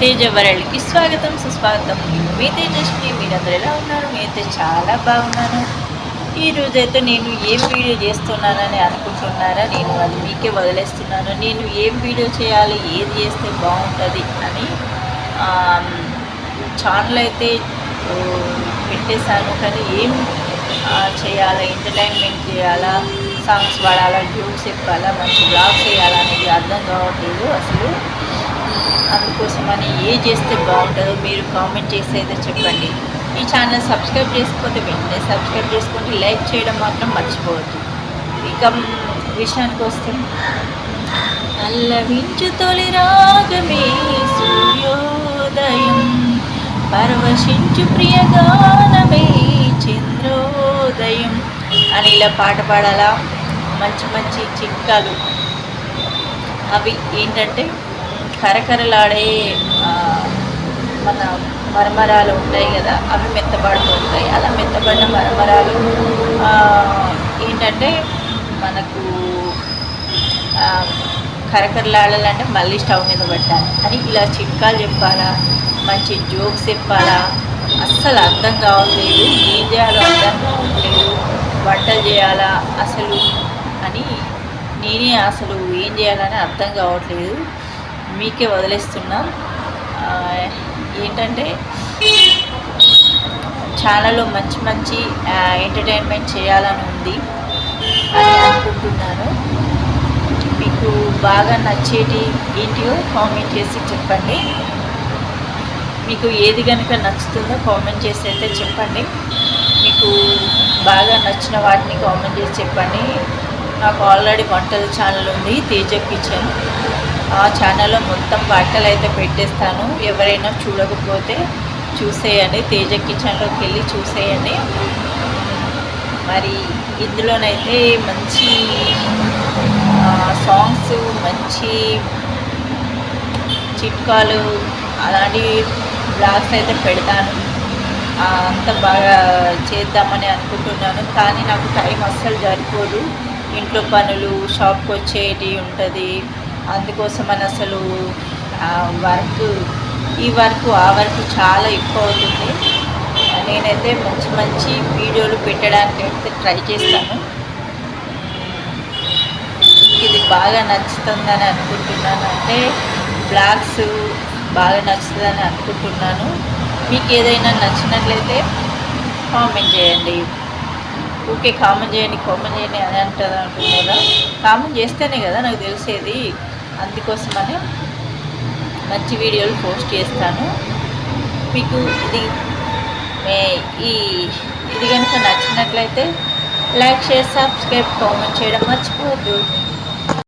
తేజ వరల్డ్కి స్వాగతం సుస్వాగతం. మీ తేజస్ని మీరందరూ ఎలా ఉన్నారు? నేనైతే చాలా బాగున్నాను. ఈరోజు అయితే నేను ఏం వీడియో చేస్తున్నానని అనుకుంటున్నారా? నేను అది మీకే వదిలేస్తున్నాను. నేను ఏం వీడియో చేయాలి? ఏది చేస్తే బాగుంటుంది? అని ఛానల్ అయితే పెట్టేశాను. కానీ ఏం చేయాలా? ఎంటర్టైన్మెంట్ చేయాలా? సాంగ్స్ పాడాలా? జోక్స్ చెప్పాలా? మంచి బ్లాగ్స్ చేయాలా? అనేది అర్థం కావట్లేదు అసలు. కోసమని ఏ చేస్తే బాగుంటుందో మీరు కామెంట్ చేసేదో చెప్పండి. ఈ ఛానల్ సబ్స్క్రైబ్ చేసుకోతే వెంటనే సబ్స్క్రైబ్ చేసుకుంటే లైక్ చేయడం మాత్రం మర్చిపోవద్దు. ఇక విషయానికి వస్తే అల్లవించు తొలి రాగమే సూర్యోదయం. పరవశించు ప్రియగానమే చంద్రోదయం. అని ఇలా పాట పాడాలా? మంచి మంచి చిట్కాలు. అవి ఏంటంటే కరకరలాడే మన మరమరాలు ఉంటాయి కదా అవి మెత్తబడుతూ ఉంటాయి. అలా మెత్తబడిన మరమరాలు ఏంటంటే మనకు కరకరలాడాలంటే మళ్ళీ స్టవ్ మీద పెట్టాలి. అని ఇలా చిట్కాలు చెప్పాలా మంచి జోక్స్ చెప్పాలా అస్సలు అర్థం కావట్లేదు. ఏం చేయాలో అర్థం కావట్లేదు వంటలు చేయాలా అసలు అని నేనే అసలు ఏం చేయాలని అర్థం కావట్లేదు. మీకే వదిలేస్తున్నా. ఏంటంటే ఛానల్లో మంచి మంచి ఎంటర్టైన్మెంట్ చేయాలని ఉంది అని అనుకుంటున్నాను. మీకు బాగా నచ్చేటి ఏంటియో కామెంట్ చేసి చెప్పండి. మీకు ఏది కనుక నచ్చుతుందో కామెంట్ చేసి అయితే చెప్పండి. మీకు బాగా నచ్చిన వాటిని కామెంట్ చేసి చెప్పండి. నాకు ఆల్రెడీ వంటల ఛానల్ ఉంది తేజ కిచెన్. ఆ ఛానల్లో మొత్తం వార్తలు అయితే పెట్టేస్తాను. ఎవరైనా చూడకపోతే చూసేయండి. తేజ కిచెన్లోకి వెళ్ళి చూసేయండి. మరి ఇందులోనైతే మంచి సాంగ్స్ మంచి చిట్కాలు అలాంటి బ్లాగ్స్ అయితే పెడతాను. అంత బాగా చేద్దామని అనుకుంటున్నాను. కానీ నాకు టైం అస్సలు సరిపోదు. ఇంట్లో పనులు షాప్కి వచ్చేటి ఉంటుంది. అందుకోసమని అసలు వర్క్ ఈ వర్క్ ఆ వర్క్ చాలా ఎక్కువ అవుతుంది నేనైతే మంచి మంచి వీడియోలు పెట్టడానికి అయితే ట్రై చేస్తాను. ఇది బాగా నచ్చుతుందని అనుకుంటున్నాను అంటే బ్లాగ్స్ బాగా నచ్చుతుందని అనుకుంటున్నాను. మీకు ఏదైనా నచ్చినట్లయితే కామెంట్ చేయండి. ఓకే కామెంట్ చేయండి కామెంట్ చేయండి అని అంటారు అంటున్నారా కామెంట్ చేస్తేనే కదా నాకు తెలిసేది. అందుకోసమని మంచి వీడియోలు పోస్ట్ చేస్తాను. మీకు ఇది మే- ఈ ఇది కనుక నచ్చినట్లయితే లైక్ షేర్ సబ్స్క్రైబ్ కామెంట్ చేయడం మర్చిపోవద్దు.